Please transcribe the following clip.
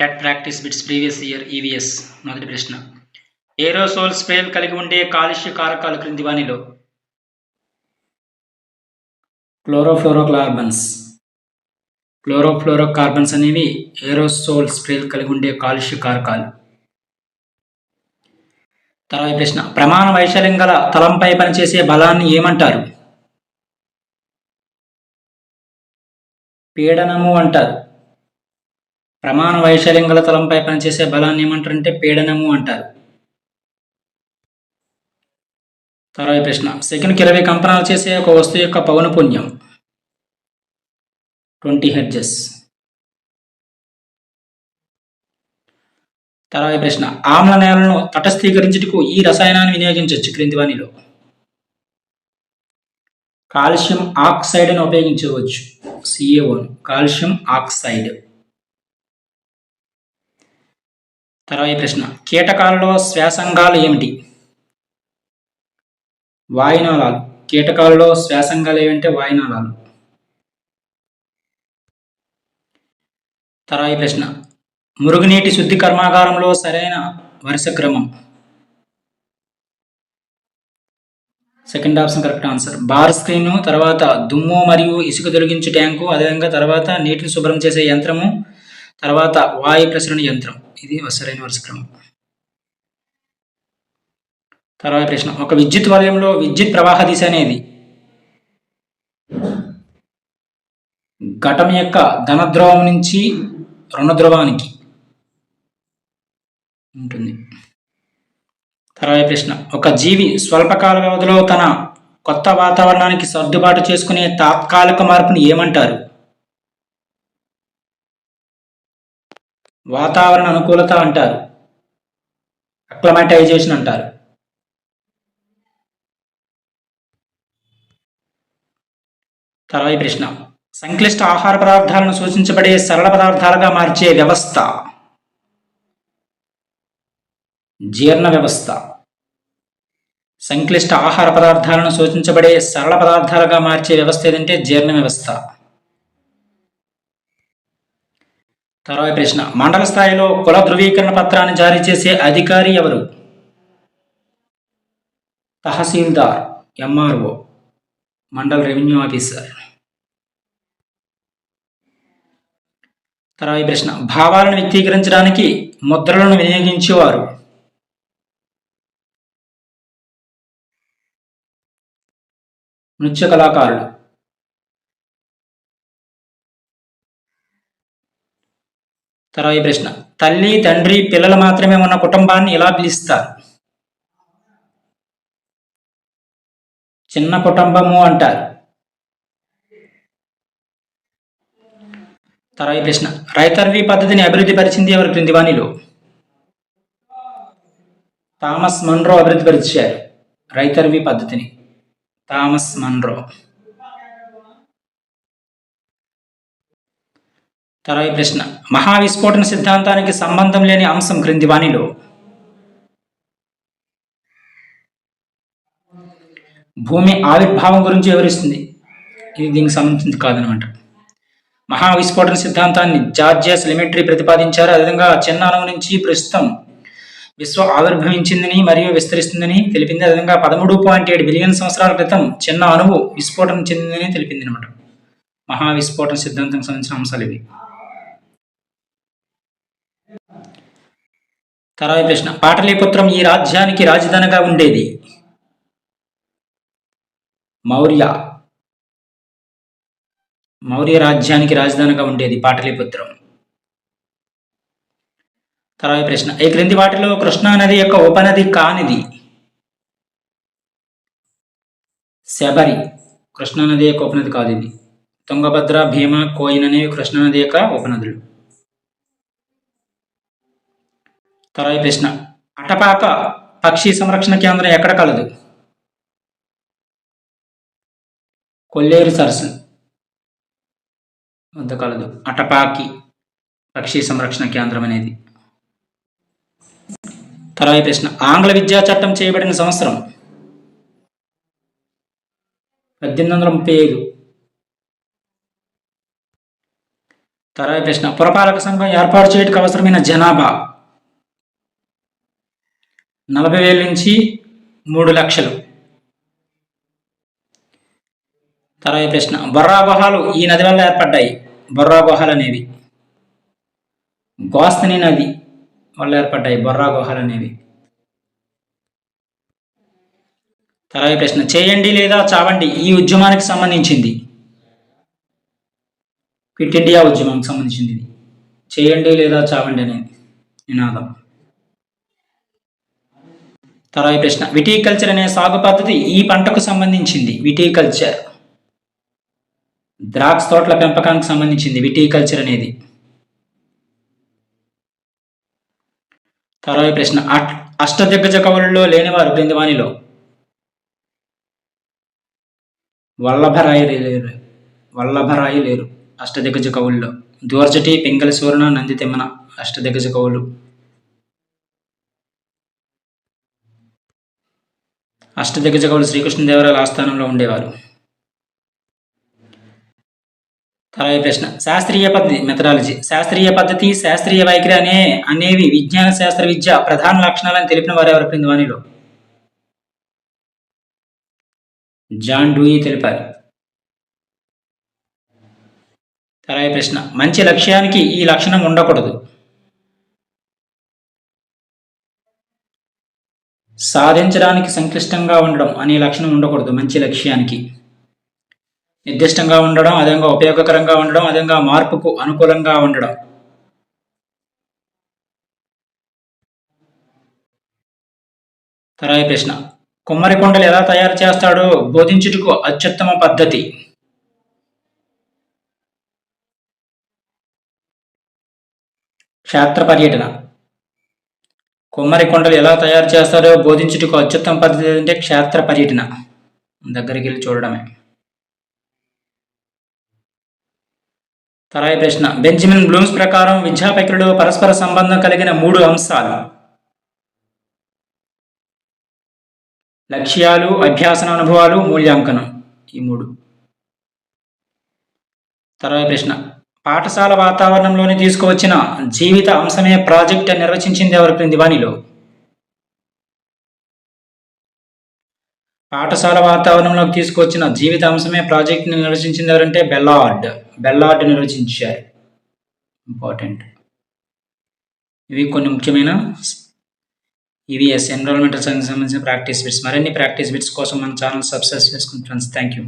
TET practice bits previous year EVS మొదటి ప్రశ్న. Aerosol స్ప్రేలు కలిగి ఉండే కాలుష్య కారకాలు క్రింది వానిలో క్లోరోఫ్లోరోకార్బన్స్ క్లోరోఫ్లోరోకార్బన్స్ అనేవి ఏరోసోల్ స్ప్రేలు కలిగి ఉండే కాలుష్య కారకాలు. తర్వాత ప్రశ్న. ప్రమాణ వైశాల్యం గల తలంపై పనిచేసే బలాన్ని ఏమంటారు? పీడనము అంటారు. ప్రమాణ వైశాల్యం గల తలంపై పనిచేసే బలాన్ని ఏమంటారంటే పీడనము అంటారు. తర్వాత ప్రశ్న. సెకండ్కి ఇరవై కంపనాలు చేసే ఒక వస్తువు యొక్క పౌనపుణ్యం ట్వంటీ హెడ్జెస్ తర్వాత ప్రశ్న. ఆమ్ల నేలను తటస్థీకరించుటకు ఈ రసాయనాన్ని వినియోగించవచ్చు క్రింది వాణిలో కాల్షియం ఆక్సైడ్ ఉపయోగించవచ్చు. సిఏఓన్ కాల్షియం ఆక్సైడ్. తర్వాత ప్రశ్న. కీటకాలలో శ్వాసంగాలు ఏమిటి? వాయునాళాలు. కీటకాలలో శ్వాసంగాలు ఏమంటే వాయునాళాలు. తర్వాత ప్రశ్న. మురుగునీటి శుద్ధి కర్మాగారంలో సరైన వరుస క్రమం. Second option correct answer. Bar screen తర్వాత దుమ్ము మరియు ఇసుక తొలగించు ట్యాంకు అదేవిధంగా తర్వాత నీటిని శుభ్రం చేసే యంత్రము తర్వాత వాయు ప్రసరణ యంత్రం. ఇది సరైన వరుస క్రమం. తర్వాత ప్రశ్న ఒక విద్యుత్ వలయంలో విద్యుత్ ప్రవాహ దిశ అనేది ఘటం యొక్క ధనద్రవం నుంచి రుణద్రవానికి ఉంటుంది. తర్వాత ప్రశ్న ఒక జీవి స్వల్పకాల వ్యవధిలో తన కొత్త వాతావరణానికి సర్దుబాటు చేసుకునే తాత్కాలిక మార్పుని ఏమంటారు? వాతావరణ అనుకూలత అంటారు. అక్లమటైజేషన్ అంటారు. తర్వాత ప్రశ్న. సంక్లిష్ట ఆహార పదార్థాలను సూచించబడే సరళ పదార్థాలుగా మార్చే వ్యవస్థ. జీర్ణ వ్యవస్థ. సంక్లిష్ట ఆహార పదార్థాలను సూచించబడే సరళ పదార్థాలుగా మార్చే వ్యవస్థ ఏదంటే జీర్ణ వ్యవస్థ. తర్వాత ప్రశ్న. మండల స్థాయిలో కుల ధృవీకరణ పత్రాన్ని జారీ చేసే అధికారి ఎవరు? Tahsildar MRO mandal revenue officer. తర్వాత ప్రశ్న. భావాలను వ్యక్తీకరించడానికి ముద్రలను వినియోగించేవారు? నృత్య కళాకారులు. తర్వాత ప్రశ్న. తల్లి తండ్రి పిల్లలు మాత్రమే ఉన్న కుటుంబాన్ని ఎలా పిలుస్తారు? చిన్న కుటుంబము అంటారు. తర్వాత ప్రశ్న. రైతర్వీ పద్ధతిని అభివృద్ధి పరిచింది ఎవరు? క్రింది వాణిలో థామస్ మన్రో అభివృద్ధి పరిచారు. రైతర్వీ పద్ధతిని. Thomas Munro. తర్వాత ప్రశ్న. మహావిస్ఫోటన సిద్ధాంతానికి సంబంధం లేని అంశం క్రింది వాణిలో. భూమి ఆవిర్భావం గురించి వివరిస్తుంది. ఇది దీనికి సంబంధించింది కాదనమాట. మహావిస్ఫోటన సిద్ధాంతాన్ని జార్జియస్ లిమిటరీ ప్రతిపాదించారు. అదేవిధంగా చిన్న అణువు నుంచి ప్రస్తుతం విశ్వం ఆవిర్భవించిందని మరియు విస్తరిస్తుందని తెలిపింది. అదేవిధంగా పదమూడు పాయింట్ ఏడు బిలియన్ సంవత్సరాల క్రితం చిన్న అణువు విస్ఫోటనం చెందిందని తెలిపింది అనమాట మహావిస్ఫోటన సిద్ధాంతం సంబంధించిన అంశాలు ఇవి. తర్వాత ప్రశ్న. పాటలీపుత్రం ఈ రాజ్యానికి రాజధానిగా ఉండేది? మౌర్య. మౌర్య రాజ్యానికి రాజధానిగా ఉండేది పాటలీపుత్రం. తర్వాత ప్రశ్న. ఈ క్రింది వాటిలో కృష్ణా నది యొక్క ఉపనది కానిది? శబరి. కృష్ణానది యొక్క ఉపనది కాదు ఇది. తుంగభద్ర భీమ కోయిన్ అనేవి కృష్ణానది యొక్క ఉపనదులు. తర్వాత ప్రశ్న. అటపాక పక్షి సంరక్షణ కేంద్రం ఎక్కడ కలదు? కొల్లేరు సరస్సు. వద్ద కలదు. అటపాకి పక్షి సంరక్షణ కేంద్రం అనేది. తర్వాత ప్రశ్న. ఆంగ్ల విద్యా చట్టం చేయబడిన సంవత్సరం పద్దెనిమిది వందల ముప్పై ఐదు. తర్వాత ప్రశ్న. పురపాలక సంఘం ఏర్పాటు చేయడానికి అవసరమైన జనాభా. నలభై వేల నుంచి మూడు లక్షలు. తర్వాత ప్రశ్న. బొర్రా గుహాలు ఈ నది వల్ల ఏర్పడ్డాయి? బొర్రా గుహాలు అనేవి. గోస్తని నది వల్ల ఏర్పడ్డాయి? బొర్రా గుహాలు అనేవి. తర్వాత ప్రశ్న. చేయండి లేదా చావండి? ఈ ఉద్యమానికి సంబంధించింది. క్విట్ ఇండియా ఉద్యమానికి సంబంధించింది ఇది. చేయండి లేదా చావండి అనేది నినాదం. తర్వాత ప్రశ్న. విటీకల్చర్ అనే సాగు పద్ధతి ఈ పంటకు సంబంధించింది. విటీకల్చర్. ద్రాక్ష తోటల పెంపకానికి సంబంధించింది. విటీకల్చర్ అనేది. తర్వాత ప్రశ్న. అష్టదిగ్గజ కవులలో లేనివారు క్రింది వానిలో వల్లభరాయి లేరు వల్లభరాయి లేరు. అష్టదిగ్గజ కవుల్లో. దూర్జటి పింగళ సూర్ణ నంది తిమ్మన. అష్టదిగ్గజ కవులు. అష్టదిగ్గజ కవులు శ్రీకృష్ణదేవరాయల ఆస్థానంలో ఉండేవారు. తర్వాత ప్రశ్న. శాస్త్రీయ పద్ధతి మెథడాలజీ శాస్త్రీయ పద్ధతి శాస్త్రీయ వైఖరి అనే అనేవి విజ్ఞాన శాస్త్ర విద్య ప్రధాన లక్షణాలను తెలిపిన వారు ఎవరు క్రింది వానిలో జాన్ డూయి తెలిపారు. తర్వాత ప్రశ్న. మంచి లక్ష్యానికి ఈ లక్షణం ఉండకూడదు. సాధించడానికి సంక్లిష్టంగా ఉండడం అనే లక్షణం ఉండకూడదు మంచి లక్ష్యానికి. నిర్దిష్టంగా ఉండడం అదేవిధంగా ఉపయోగకరంగా ఉండడం అదేవిధంగా మార్పుకు అనుకూలంగా ఉండడం. తరాయి ప్రశ్న. కుమ్మరి కొండలు ఎలా తయారు చేస్తాడో? బోధించుటకు అత్యుత్తమ పద్ధతి. క్షేత్ర పర్యటన. కుమ్మరి కొండలు ఎలా తయారు చేస్తారో బోధించుటకు అత్యుత్తమ పద్ధతి అంటే క్షేత్ర పర్యటన. దగ్గరికి వెళ్ళి చూడడమే. తరాయి ప్రశ్న. బెంజమిన్ బ్లూమ్స్ ప్రకారం విద్యా పరస్పర సంబంధం కలిగిన మూడు అంశాలు. లక్ష్యాలు అభ్యాసన అనుభవాలు మూల్యాంకనం. ఈ మూడు. తర్వాత ప్రశ్న. పాఠశాల వాతావరణంలోని తీసుకువచ్చిన జీవిత అంశమే ప్రాజెక్ట్ అని నిర్వచించింది ఎవరు క్రింది వాణిలో? పాఠశాల వాతావరణంలోకి తీసుకువచ్చిన జీవిత అంశమే ప్రాజెక్ట్ని నిర్వచించింది ఎవరంటే బెల్లార్డ్. బెల్లార్డ్ నిర్వచించారు. ఇంపార్టెంట్. ఇవి కొన్ని ముఖ్యమైన ఈవీఎస్ సైన్స్ సంబంధించిన ప్రాక్టీస్ బిట్స్. మరిన్ని ప్రాక్టీస్ బిట్స్ కోసం మన ఛానల్ సబ్స్క్రైబ్ చేసుకుని ఫ్రెండ్స్ థ్యాంక్ యూ